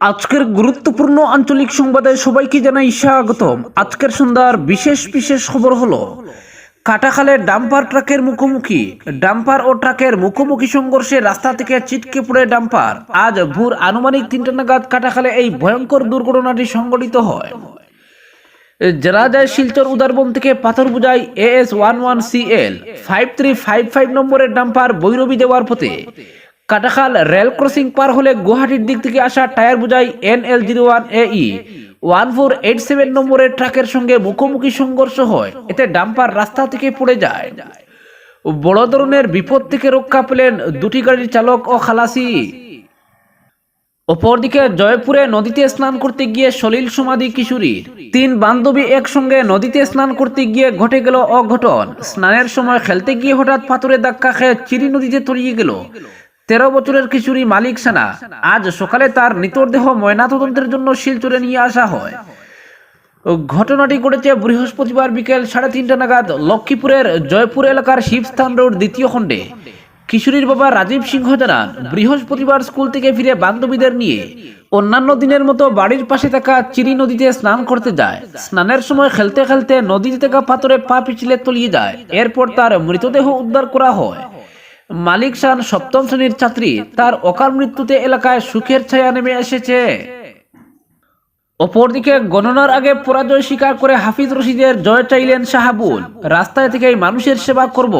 আজকের গুরুত্বপূর্ণ আঞ্চলিক সংবাদে সবাইকে জানাই স্বাগতম। আজকের সন্ধ্যার বিশেষ বিশেষ খবর হলো কাটাখালে ডাম্পার ট্রাকের মুখোমুখি। ডাম্পার ও ট্রাকের মুখোমুখি সংঘর্ষে রাস্তা থেকে ছিটকে পড়ে ডাম্পার। আজ ভোর আনুমানিক তিনটা নাগাদ কাটাখালে এই ভয়ঙ্কর দুর্ঘটনাটি সংঘটিত হয়। জানা যায় শিলচর উদারবন থেকে পাথর বোঝাই AS one one C L five three five five নম্বরের ডাম্পার বৈরবী দেওয়ার পথে কাটাখাল রেল ক্রসিং পার হলে গুয়াহাটির দিক থেকে আসা টায়ার বোঝাই N L zero one A E. One four eight seven নম্বরের ট্রাকের সঙ্গে মুখোমুখি সংঘর্ষ হয়। এতে ডাম্পার রাস্তা থেকে পড়ে যায়। বড় ধরনের বিপদ থেকে রক্ষা পেলেন দুটি গাড়ির চালক ও খালাসি। অপরদিকে জয়পুরে নদীতে স্নান করতে গিয়ে সলিল সমাধি কিশোরীর তিন বান্ধবী একসঙ্গে নদীতে স্নান করতে গিয়ে ঘটে গেল অঘটন। স্নানের সময় খেলতে গিয়ে হঠাৎ পাথরে ধাক্কা খেয়ে চিরি নদীতে তলিয়ে গেল। তেরো বছরের কিশোরী মালিক সেনা আজ সকালে তার মৃতদেহ ময়নাতদন্তের জন্য শিলচরে নিয়ে আসা হয়। ঘটনাটি ঘটেছে বৃহস্পতিবার বিকেল সাড়ে তিনটা নাগাদ লক্ষ্মীপুরের জয়পুর এলাকার শিবস্থান রোড দ্বিতীয় খণ্ডে। কিশোরীর বাবা রাজীব সিংহ জানান, বৃহস্পতিবার স্কুল থেকে ফিরে বান্ধবীদের নিয়ে অন্যান্য দিনের মতো বাড়ির পাশে থাকা চিরি নদীতে স্নান করতে যায়। স্নানের সময় খেলতে খেলতে নদীতে থাকা পাথরে পা পিছলে তলিয়ে যায়। এরপর তার মৃতদেহ উদ্ধার করা হয়। মালিক শান সপ্তম শ্রেণির ছাত্রী। তার অকাল মৃত্যুতে এলাকায় সুখের ছায়া নেমে এসেছে। অপরদিকে গণনার আগে পরাজয় স্বীকার করে হাফিজ রশিদের জয় চাইলেন শাহাবুল। রাস্তায় থেকেই মানুষের সেবা করব।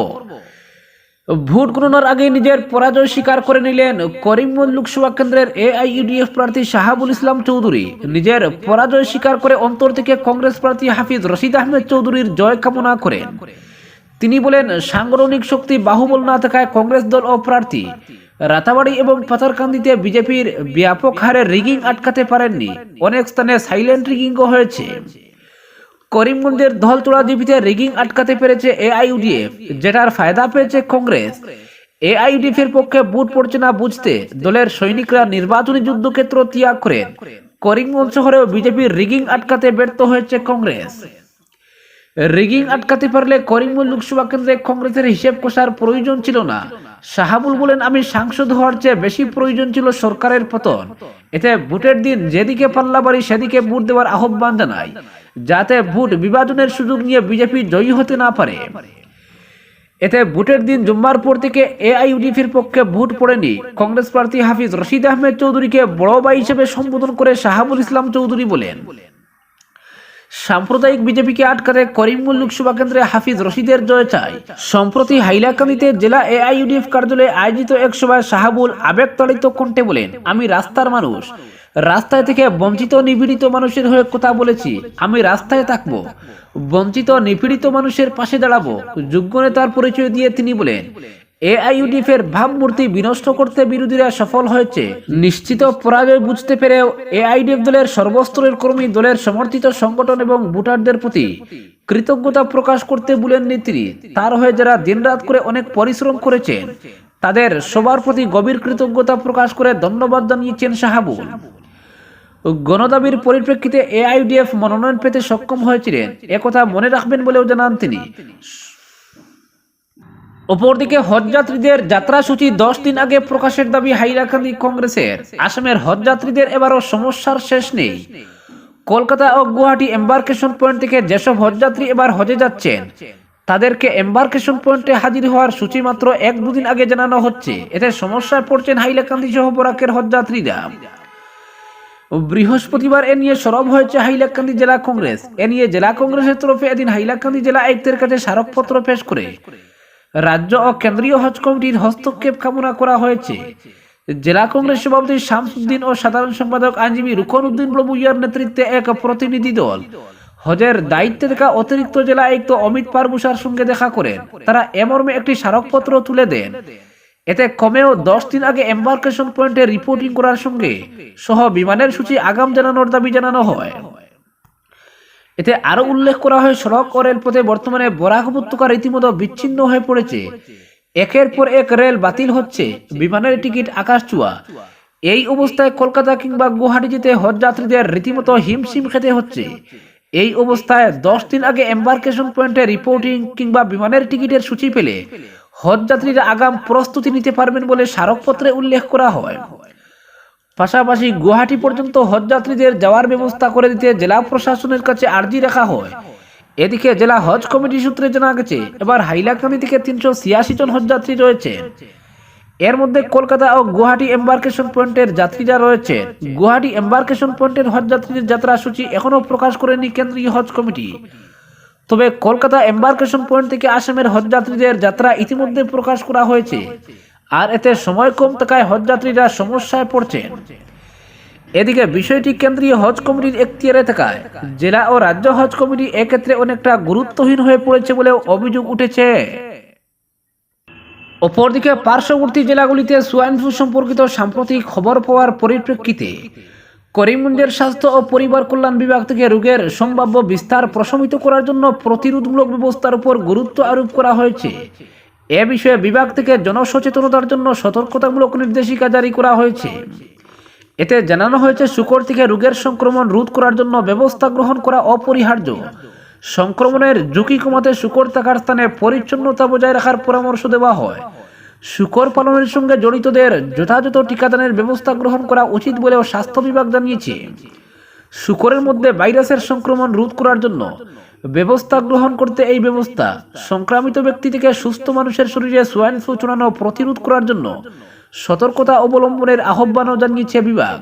ভোট গণনার আগে নিজের পরাজয় স্বীকার করে নিলেন করিমগঞ্জ লোকসভা কেন্দ্রের এআইইউডিএফ প্রার্থী শাহাবুল ইসলাম চৌধুরী। নিজের পরাজয় স্বীকার করে অন্তর থেকে কংগ্রেস প্রার্থী হাফিজ রশিদ আহমেদ চৌধুরীর জয় কামনা করেন। তিনি বলেন, সাংগঠনিক শক্তি বাহুবল না থাকায় কংগ্রেস দল ও প্রার্থী রাতাবাড়ি এবং পাথারকান্দিতে বিজেপির ব্যাপক হারে রিগিং আটকাতে পারেননি। অনেক স্থানে সাইলেন্ট রিগিংও হয়েছে। করিমগঞ্জের ধলতোড়া জিপিতে রিগিং আটকাতে পেরেছে এআইইউডিএফ, যেটার ফায়দা পেয়েছে কংগ্রেস। এআইইউডিএফ এর পক্ষে বুট পড়ছে না বুঝতে দলের সৈনিকরা নির্বাচনী যুদ্ধক্ষেত্র ত্যাগ করেন। করিমগঞ্জ শহরেও বিজেপির রিগিং আটকাতে ব্যর্থ হয়েছে কংগ্রেস। রিগিং আটকাতে পারলে করিমগঞ্জ লোকসভা কেন্দ্রে কংগ্রেসের হিসেব কষার প্রয়োজন ছিল না। শাহাবুল বলেন, আমি সাংসদ হওয়ার চেয়ে বেশি প্রয়োজন ছিল সরকারের পতন। এতে ভোটের দিন যেদিকে পাল্লা বাড়ি, সেদিকে ভোট দেওয়ার আহ্বান জানাই, যাতে ভোট বিভাজনের সুযোগ নিয়ে বিজেপি জয়ী হতে না পারে। এতে ভোটের দিন জুম্মার পর থেকে এআইইউডিএফের পক্ষে ভোট পড়েনি কংগ্রেস প্রার্থী হাফিজ রশিদ আহমেদ চৌধুরীকে বড় ভাই হিসেবে সম্বোধন করে শাহাবুল ইসলাম চৌধুরী বলেন। সাম্প্রদায়িক বিজেপিকে আটকাতে করিমগঞ্জ লোকসভা কেন্দ্রে হাফিজ রশিদের জয় চায় সম্প্রতি হাইলাকান্দিতে জেলা এআইইউডিএফ কার্যালয়ে আয়োজিত এক সভায় শাহাবুল আবেগতাড়িত কণ্ঠে বলেন, আমি রাস্তার মানুষ। রাস্তায় থেকে বঞ্চিত নিপীড়িত মানুষের হয়ে কথা বলেছি। আমি রাস্তায় থাকব। বঞ্চিত নিপীড়িত মানুষের পাশে দাঁড়াবো। যোগ্য নেতার পরিচয় দিয়ে তিনি বলেন এআইইউডিএফ এর ভাবমূর্তি বিনষ্ট করতে বিরোধীরা সফল হয়েছে। নিশ্চিত পরাজয় বুঝতে পেরেও এআইডিএফ দলের সর্বস্তরের কর্মী দলের সমর্থিত সংগঠন এবং ভোটারদের প্রতি কৃতজ্ঞতা প্রকাশ করতে বলেননি তিনি। তার হয়ে যারা দিনরাত করে অনেক পরিশ্রম করেছেন, তাদের সবার প্রতি গভীর কৃতজ্ঞতা প্রকাশ করে ধন্যবাদ জানিয়েছেন শাহাবুল। গণদাবির পরিপ্রেক্ষিতে এআইডিএফ মনোনয়ন পেতে সক্ষম হয়েছিলেন। একথা মনে রাখবেন বলেও জানান তিনি। অপরদিকে হজযাত্রীদের যাত্রাসূচি দশ দিন আগে প্রকাশের দাবি হাইলাকান্দি কংগ্রেসের। আসামের হজযাত্রীদের এবারও সমস্যার শেষ নেই। কলকাতা ও গুয়াহাটি এম্বার্কেশন পয়েন্ট থেকে যেসব হজযাত্রী এবার হজে যাচ্ছেন, তাদেরকে এম্বার্কেশন পয়েন্টে হাজির হওয়ার সূচি মাত্র এক দুদিন আগে জানানো হচ্ছে। এতে সমস্যায় পড়ছেন হাইলাকান্দি সহ বরাকের হজযাত্রীরা বৃহস্পতিবার এ নিয়ে সরব হয়েছে হাইলাকান্দি জেলা কংগ্রেস। এ নিয়ে জেলা কংগ্রেসের তরফে এদিন হাইলাকান্দি জেলা আয়ুক্তের কাছে স্মারকপত্র পেশ করে। রাজ্য ও কেন্দ্রীয় হজ কমিটির হস্তক্ষেপ কামনা করা হয়েছে। জেলা কংগ্রেস সভাপতি শামসুদ্দিন ও সাধারণ সম্পাদক আইনজীবী রুকন উদ্দিন প্রভু ইয়ার নেতৃত্বে এক প্রতিনিধি দল। হজের দায়িত্বে থাকা অতিরিক্ত জেলা আয়ুক্ত অমিত পারবুসার সঙ্গে দেখা করেন। তারা এমর্মে একটি স্মারকপত্র তুলে দেন। এতে কমেও দশ দিন আগে এম্বার্কেশন পয়েন্টে রিপোর্টিং করার সঙ্গে সহ বিমানের সূচি আগাম জানানোর দাবি জানানো হয়। এতে আরও উল্লেখ করা হয়, সড়ক ও রেলপথে বর্তমানে বরাক উপত্যকা রীতিমতো বিচ্ছিন্ন হয়ে পড়েছে। একের পর এক রেল বাতিল হচ্ছে। বিমানের টিকিট আকাশ চুয়া এই অবস্থায় কলকাতা কিংবা গুয়াহাটি যেতে হজ যাত্রীদের রীতিমতো হিমশিম খেতে হচ্ছে। এই অবস্থায় দশ দিন আগে এম্বার্কেশন পয়েন্টে রিপোর্টিং কিংবা বিমানের টিকিটের সূচি পেলে হজ যাত্রীরা আগাম প্রস্তুতি নিতে পারবেন বলে স্মারকপত্রে উল্লেখ করা হয়। পাশাপাশি গুয়াহাটি পর্যন্ত হজযাত্রীদের যাওয়ার ব্যবস্থা করে দিতে জেলা প্রশাসনের কাছে আর্জি রাখা হয়। এদিকে জেলা হজ কমিটি সূত্রে জানা গেছে, এবার হাইলাকান্দি থেকে তিনশো ছিয়াশি জন হজযাত্রী রয়েছে। এর মধ্যে কলকাতা ও গুয়াহাটি এম্বার্কেশন পয়েন্টের যাত্রীরা রয়েছে। গুয়াহাটি এম্বার্কেশন পয়েন্টের হজযাত্রীদের যাত্রা সূচি এখনও প্রকাশ করেনি কেন্দ্রীয় হজ কমিটি। তবে কলকাতা এম্বার্কেশন পয়েন্ট থেকে আসামের হজযাত্রীদের যাত্রা ইতিমধ্যে প্রকাশ করা হয়েছে। আর এতে সময় কম থাকায় হজযাত্রীরা সমস্যায় পড়ছেন। এদিকে বিষয়টি কেন্দ্রীয় হজ কমিটির এখতিয়ারে থাকায় জেলা ও রাজ্য হজ কমিটি এক্ষেত্রে অনেকটা গুরুত্বহীন হয়ে পড়েছে বলেও অভিযোগ উঠেছে। অপরদিকে পার্শ্ববর্তী জেলাগুলিতে সোয়াইন ফ্লু সম্পর্কিত সাম্প্রতিক খবর পাওয়ার পরিপ্রেক্ষিতে করিমগঞ্জের স্বাস্থ্য ও পরিবার কল্যাণ বিভাগ থেকে রোগের সম্ভাব্য বিস্তার প্রশমিত করার জন্য প্রতিরোধমূলক ব্যবস্থার উপর গুরুত্ব আরোপ করা হয়েছে। এ বিষয়ে বিভাগ থেকে জনসচেতনতার জন্য সতর্কতামূলক নির্দেশিকা জারি করা হয়েছে। এতে জানানো হয়েছে, শুকর থেকে রোগের সংক্রমণ রোধ করার জন্য ব্যবস্থা গ্রহণ করা অপরিহার্য। সংক্রমণের ঝুঁকি কমাতে শুকর থাকার স্থানে পরিচ্ছন্নতা বজায় রাখার পরামর্শ দেওয়া হয়। শুকর পালনের সঙ্গে জড়িতদের যথাযথ টিকাদানের ব্যবস্থা গ্রহণ করা উচিত বলেও স্বাস্থ্য বিভাগ জানিয়েছে। শুকরের মধ্যে ভাইরাসের সংক্রমণ রোধ করার জন্য ব্যবস্থা গ্রহণ করতে এই ব্যবস্থা সংক্রামিত ব্যক্তি থেকে সুস্থ মানুষের শরীরে সোয়াইন ফ্লু ছড়ানো প্রতিরোধ করার জন্য সতর্কতা অবলম্বনের আহ্বানও জানিয়েছে বিভাগ।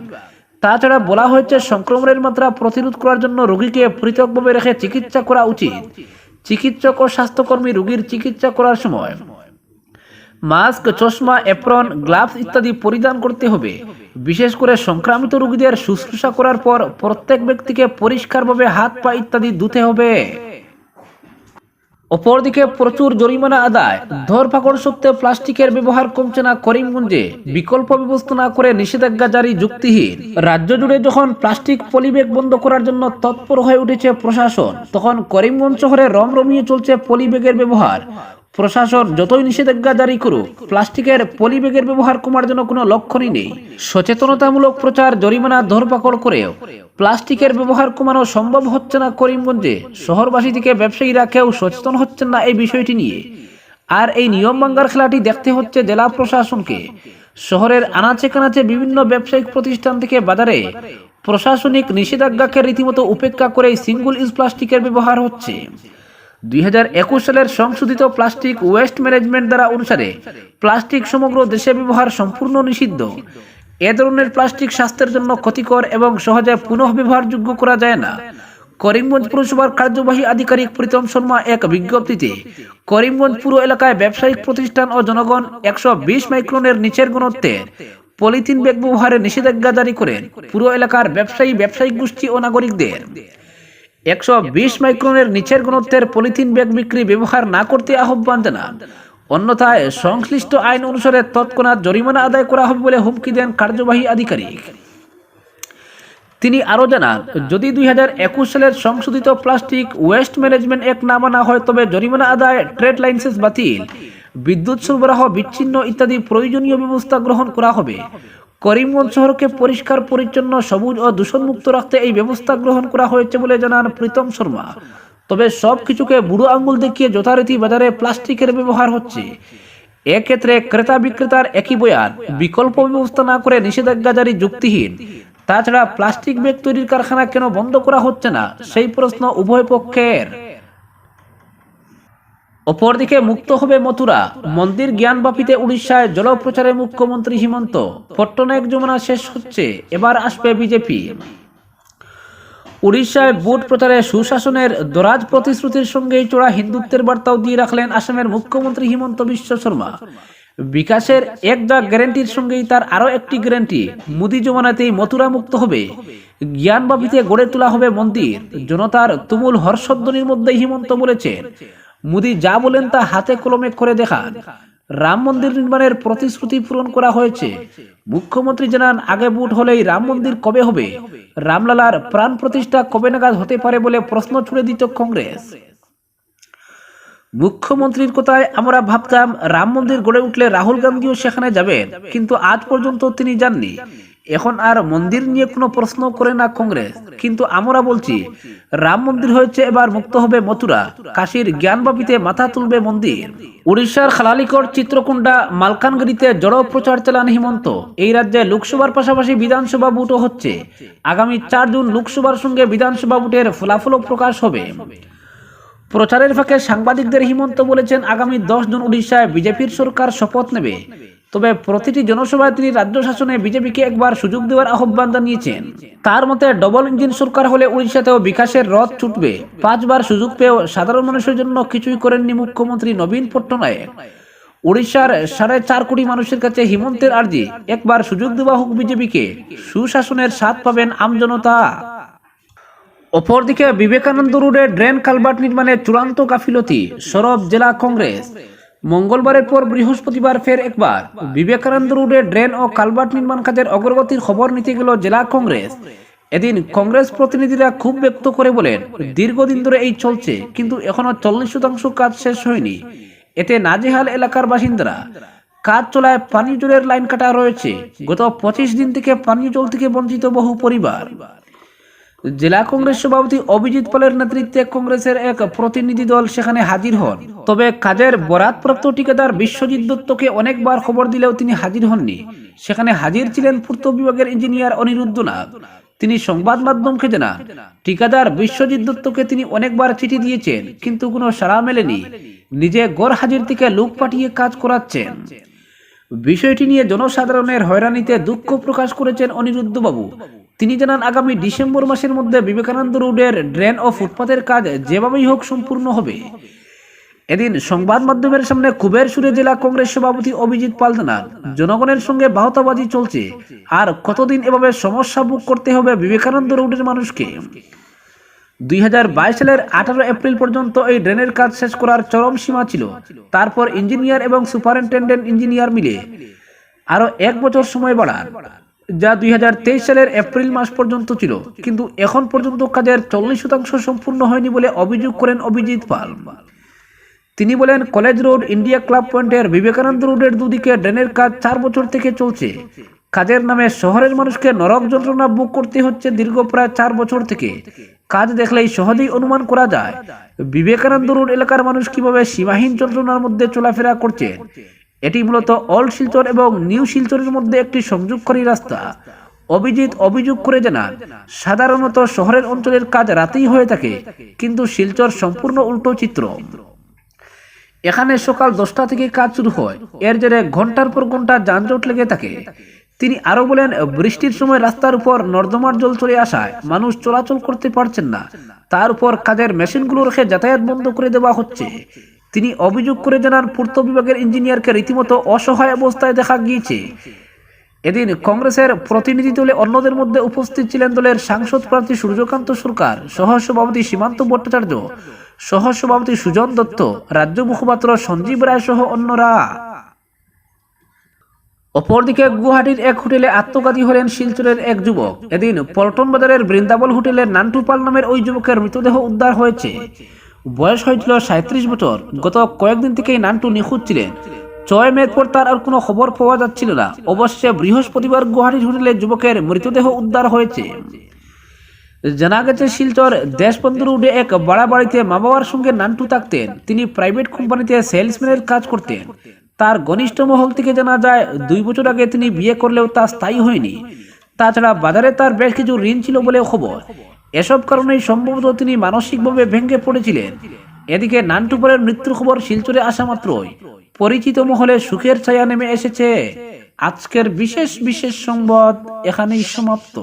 তাছাড়া বলা হয়েছে, সংক্রমণের মাত্রা প্রতিরোধ করার জন্য রোগীকে পৃথকভাবে রেখে চিকিৎসা করা উচিত। চিকিৎসক ও স্বাস্থ্যকর্মী রোগীর চিকিৎসা করার সময় মাস্ক, চশমা এপ্রন গ্লাভস ইত্যাদি পরিধান করতে হবে। বিশেষ করে সংক্রামিত রোগীদের শুশ্রূষা করার পর প্রত্যেক ব্যক্তিকে পরিষ্কারভাবে হাত পা ইত্যাদি ধুতে হবে। অপরদিকে প্রচুর জরিমানা আদায়। ধরপাকড় সত্ত্বে প্লাস্টিকের ব্যবহার কমছে না করিমগঞ্জে। বিকল্প ব্যবস্থা না করে নিষেধাজ্ঞা জারি যুক্তিহীন। রাজ্য জুড়ে যখন প্লাস্টিক পলিব্যাগ বন্ধ করার জন্য তৎপর হয়ে উঠেছে প্রশাসন, তখন করিমগঞ্জ শহরে রমরমিয়ে চলছে পলিব্যাগের ব্যবহার। প্রশাসন যতই নিষেধাজ্ঞা জারি করুক, প্লাস্টিকের পলিব্যাগের ব্যবহার কমার জন্য কোনো লক্ষণই নেই। সচেতনতামূলক প্রচার জরিমানা ধরপাকড় করেও প্লাস্টিকের ব্যবহার কমানো সম্ভব হচ্ছে না করিমগঞ্জে। শহরবাসী থেকে ব্যবসায়ীরা কেউ সচেতন হচ্ছেন না এই বিষয়টি নিয়ে। আর এই নিয়ম ভাঙ্গার খেলাটি দেখতে হচ্ছে জেলা প্রশাসনকে। শহরের আনাচে কানাচে বিভিন্ন ব্যবসায়িক প্রতিষ্ঠান থেকে বাজারে প্রশাসনিক নিষেধাজ্ঞাকে রীতিমতো উপেক্ষা করে সিঙ্গল ইউজ প্লাস্টিকের ব্যবহার হচ্ছে। দুই হাজার একুশ সালের সংশোধিত প্লাস্টিক ওয়েস্ট ম্যানেজমেন্ট দ্বারা অনুসারে প্লাস্টিক সমগ্র দেশে ব্যবহার সম্পূর্ণ নিষিদ্ধ। এ ধরনের প্লাস্টিক স্বাস্থ্যের জন্য ক্ষতিকর এবং সহজে পুনঃ ব্যবহারযোগ্য করা যায় না। করিমগঞ্জ পুরসভার কার্যবাহী আধিকারিক প্রীতম শর্মা এক বিজ্ঞপ্তিতে করিমগঞ্জ পুর এলাকায় ব্যবসায়িক প্রতিষ্ঠান ও জনগণ একশো বিশ মাইক্রনের নিচের গুণত্বের পলিথিন ব্যাগ ব্যবহারে নিষেধাজ্ঞা জারি করেন পুরো এলাকার ব্যবসায়ী ব্যবসায়িক গোষ্ঠী ও নাগরিকদের। একশো বিশ মাইক্রনের নিচের গুণত্বের পলিথিন ব্যাগ বিক্রি ব্যবহার না করতে আহ্বান জানান। অন্যথায় সংশ্লিষ্ট আইন অনুসারে তৎক্ষণাৎ জরিমানা আদায় করা হবে বলে হুমকি দেন কার্যবাহী আধিকারিক। তিনি আরও জানান, যদি দুই হাজার একুশ সালের সংশোধিত প্লাস্টিক ওয়েস্ট ম্যানেজমেন্ট অ্যাক্ট না মানা হয়, তবে জরিমানা আদায়, ট্রেড লাইসেন্স বাতিল, বিদ্যুৎ সরবরাহ বিচ্ছিন্ন ইত্যাদি প্রয়োজনীয় ব্যবস্থা গ্রহণ করা হবে। করিমগঞ্জ শহরকে পরিষ্কার, পরিচ্ছন্ন, সবুজ ও দূষণমুক্ত রাখতে এই ব্যবস্থা গ্রহণ করা হয়েছে বলে জানান প্রীতম শর্মা। তবে সব কিছুকে বুড়ো আঙ্গুল দেখিয়ে যথারীতি বাজারে প্লাস্টিকের ব্যবহার হচ্ছে। এক্ষেত্রে ক্রেতা বিক্রেতার একই বয়ান, বিকল্প ব্যবস্থা না করে নিষেধাজ্ঞা জারি যুক্তিহীন। তাছাড়া প্লাস্টিক ব্যাগ তৈরির কারখানা কেন বন্ধ করা হচ্ছে না? সেই প্রশ্ন উভয় পক্ষের। অপরদিকে মুক্ত হবে মথুরা। মন্দির জ্ঞান জ্ঞানবাপিতে উড়িষ্যায় জলপ্রচারে মুখ্যমন্ত্রী হিমন্ত। পট্টনায়ক যমুনা শেষ হচ্ছে, এবার আসবে বিজেপি। উড়িষ্যায় বুট প্রচারে সুশাসনের দরাজ প্রতিশ্রুতির সঙ্গেই চড়া হিন্দুত্বের বার্তাও দিয়ে রাখলেন আসামের মুখ্যমন্ত্রী হিমন্ত বিশ্ব শর্মা। বিকাশের এক দা গ্যারেন্টির সঙ্গেই তার আরও একটি গ্যারেন্টি, মুদি জমানাতেই মথুরা মুক্ত হবে। জ্ঞান জ্ঞানবাপিতে গড়ে তোলা হবে মন্দির। জনতার তুমুল হর্ষধ্বনির মধ্যেই হিমন্ত বলেছেন। মোদি যা বলেন তা হাতে কলমে করে দেখান রাম মন্দির নির্মাণের প্রতিশ্রুতি পূরণ করা হয়েছে। মুখ্যমন্ত্রী জানান, আগে বুট হলেই রাম মন্দির কবে হবে? রামলালার প্রাণ প্রতিষ্ঠা কবে নাগাদ হতে পারে বলে প্রশ্ন ছুড়ে দিত কংগ্রেস। মুখ্যমন্ত্রীর কথায় আমরা ভাবতাম, রাম মন্দির গড়ে উঠলে রাহুল গান্ধীও সেখানে যাবেন, কিন্তু আজ পর্যন্ত তিনি যাননি। এখন আর মন্দির নিয়ে কোনো প্রশ্ন করে না কংগ্রেস। কিন্তু আমরা বলছি, রাম মন্দির হয়েছে এবার মুক্ত হবে মথুরা। কাশীর জ্ঞানবাপিতে মাথা তুলবে মন্দির। উড়িষ্যার খালালিকট চিত্রকুণ্ডা মালকানগিরিতে জড় প্রচার চালান হিমন্ত। এই রাজ্যে লোকসভার পাশাপাশি বিধানসভা ভোটও হচ্ছে। আগামী চার জুন লোকসভার সঙ্গে বিধানসভা ভোটের ফলাফলও প্রকাশ হবে। প্রচারের ফাঁকে সাংবাদিকদের হিমন্ত বলেছেন, আগামী দশ জুন উড়িষ্যায় বিজেপির সরকার শপথ নেবে। তবে প্রতিটি জনসভায় তিনি রাজ্য শাসনে বিজেপিকে একবার সুযোগ দেওয়ার আহ্বান জানিয়েছেন। তার মতে ডবল ইঞ্জিন সরকার হলে উড়িষ্যাতেও বিকাশের রথ ছুটবে। পাঁচবার সুযোগ পেয়েও সাধারণ মানুষের জন্য কিছুই করেননি মুখ্যমন্ত্রী নবীন পট্টনায়ক। উড়িষ্যার সাড়ে চার কোটি মানুষের কাছে হিমন্তের আর্জি। একবার সুযোগ দেওয়া হোক বিজেপিকে, সুশাসনের স্বাদ পাবেন আমজনতা অপরদিকে বিবেকানন্দ রোডে ড্রেন কালভার্ট নির্মাণে চূড়ান্ত গাফিলতি, সরব জেলা কংগ্রেস। মঙ্গলবারের পর বৃহস্পতিবার ফের একবার। বিবেকানন্দ রোডে ড্রেন ও কালভার্ট নির্মাণ কাজের অগ্রগতির খবর নিতে গেল জেলা কংগ্রেস। এদিন কংগ্রেস প্রতিনিধিরা খুব ব্যক্ত করে বলেন, দীর্ঘদিন ধরে এই চলছে, কিন্তু এখনও চল্লিশ শতাংশ কাজ শেষ হয়নি। এতে নাজেহাল এলাকার বাসিন্দারা, কাজ চলায় পানীয় জলের লাইন কাটা রয়েছে। গত পঁচিশ দিন থেকে পানীয় জল থেকে বঞ্চিত বহু পরিবার। জেলা কংগ্রেস সভাপতি অভিজিৎ পালের নেতৃত্বে কংগ্রেসের এক প্রতিনিধি দল সেখানে হাজির হন। তবে কাজের বরাতপ্রাপ্ত ঠিকাদার বিশ্বজিৎ দত্তকে অনেকবার খবর দিলেও তিনি হাজির হননি। সেখানে হাজির ছিলেন পূর্ত বিভাগের ইঞ্জিনিয়ার অনিরুদ্ধ নাথ তিনি সংবাদ মাধ্যমকে জানান, ঠিকাদার বিশ্বজিৎ দত্তকে তিনি অনেকবার চিঠি দিয়েছেন, কিন্তু কোনো সাড়া মেলেনি। নিজে গড় হাজির থেকে লোক পাঠিয়ে কাজ করাচ্ছেন। বিষয়টি নিয়ে জনসাধারণের হয়রানিতে দুঃখ প্রকাশ করেছেন অনিরুদ্ধ বাবু তিনি জানান, আগামী ডিসেম্বর মাসের মধ্যে বিবেকানন্দ রোডের ড্রেন ও ফুটপাতের কাজ যেভাবেই হোক সম্পূর্ণ হবে। এদিন সংবাদ মাধ্যমের সামনে কুবের সুরে জেলা কংগ্রেস সভাপতি অভিজিৎ পাল জানান, জনগণের সঙ্গে বাহতাবাজি চলছে। আর কতদিন এভাবে সমস্যা ভোগ করতে হবে বিবেকানন্দ রোডের মানুষকে? দুই হাজার বাইশ সালের আঠারো এপ্রিল পর্যন্ত এই ড্রেনের কাজ শেষ করার চরম সীমা ছিল। তারপর ইঞ্জিনিয়ার এবং সুপারিনটেন্ডেন্ট ইঞ্জিনিয়ার মিলে আরও এক বছর সময় বাড়ান। যা দুই হাজার তেইশ সালের এপ্রিল মাস পর্যন্ত ছিল। কিন্তু এখন পর্যন্ত কাজের চল্লিশ শতাংশ সম্পূর্ণ হয়নি বলে অভিযোগ করেন অভিজিৎ পাল। তিনি বলেন, কলেজ রোড, ইন্ডিয়া ক্লাব পয়েন্টের বিবেকানন্দ রোডের দুদিকে ড্রেনের কাজ চার বছর থেকে চলছে। কাজের নামে শহরের মানুষকে নরক যন্ত্রণা বুক করতে হচ্ছে দীর্ঘ প্রায় চার বছর থেকে। কাজ দেখলেই সহজেই অনুমান করা যায়, বিবেকানন্দ রোড এলাকার মানুষ কীভাবে সীমাহীন যন্ত্রণার মধ্যে চলাফেরা করছে। এটি মূলত অল্ড শিলচর এবং নিউ শিলচরের মধ্যে একটি সংযোগকারী রাস্তা। অভিজিৎ অভিযোগ করে জানান, সাধারণত শহরের অঞ্চলের কাজ রাতেই হয়ে থাকে, কিন্তু শিলচর সম্পূর্ণ উল্টো চিত্র। এখানে সকাল দশটা থেকে কাজ শুরু হয়। এর জেরে ঘণ্টার পর ঘণ্টা যানজট লেগে থাকে। তিনি আরও বলেন, বৃষ্টির সময় রাস্তার উপর নর্দমার জল চলে আসায় মানুষ চলাচল করতে পারছেন না। তার উপর কাজের মেশিনগুলো রেখে যাতায়াত বন্ধ করে দেওয়া হচ্ছে। তিনি অভিযোগ করে জানান, পূর্ত বিভাগের ইঞ্জিনিয়ারকে রীতিমতো অসহায় অবস্থায় দেখা গিয়েছে। এদিন কংগ্রেসের প্রতিনিধি দলে অন্যদের মধ্যে উপস্থিত ছিলেন দলের সাংসদ প্রার্থী সূর্যকান্ত সরকার, সহসভাপতি সীমান্ত ভট্টাচার্য, সহসভাপতি সুজন দত্ত, রাজ্য মুখপাত্র সঞ্জীব রায় সহ অন্যরা। অপরদিকে গুয়াহাটির এক হোটেলে আত্মঘাতী হলেন শিলচরের এক যুবক। এদিন পল্টন বাজারের বৃন্দাবন হোটেলের নান্টুপাল নামের ওই যুবকের মৃতদেহ উদ্ধার হয়েছে। বয়স হয়েছিল সাঁত্রিশ বছর। গত কয়েকদিন থেকেই নান্টু নিখোঁজ ছিলেন। ছয় মের পর তার আর কোনো খবর পাওয়া যাচ্ছিল না। অবশ্যই বৃহস্পতিবার গুয়াহাটির হোটেলে যুবকের মৃতদেহ উদ্ধার হয়েছে। জানা গেছে, শিলচর দেশবন্ধু রোডে এক বাড়া বাড়িতে মা বাবার সঙ্গে নান্টু থাকতেন। তিনি প্রাইভেট কোম্পানিতে সেলসম্যানের কাজ করতেন। তার ঘনিষ্ঠ মহল থেকে জানা যায়, দুই বছর আগে তিনি বিয়ে করলেও তা স্থায়ী হয়নি। তাছাড়া বাজারে তার বেশ কিছু ঋণ ছিল বলে খবর। এসব কারণেই সম্ভবত তিনি মানসিকভাবে ভেঙে পড়েছিলেন। এদিকে নান্টুপুরের মৃত্যুর খবর শিলচরে আসা মাত্রই। পরিচিত মহলে সুখের ছায়া নেমে এসেছে। আজকের বিশেষ বিশেষ সংবাদ এখানেই সমাপ্ত।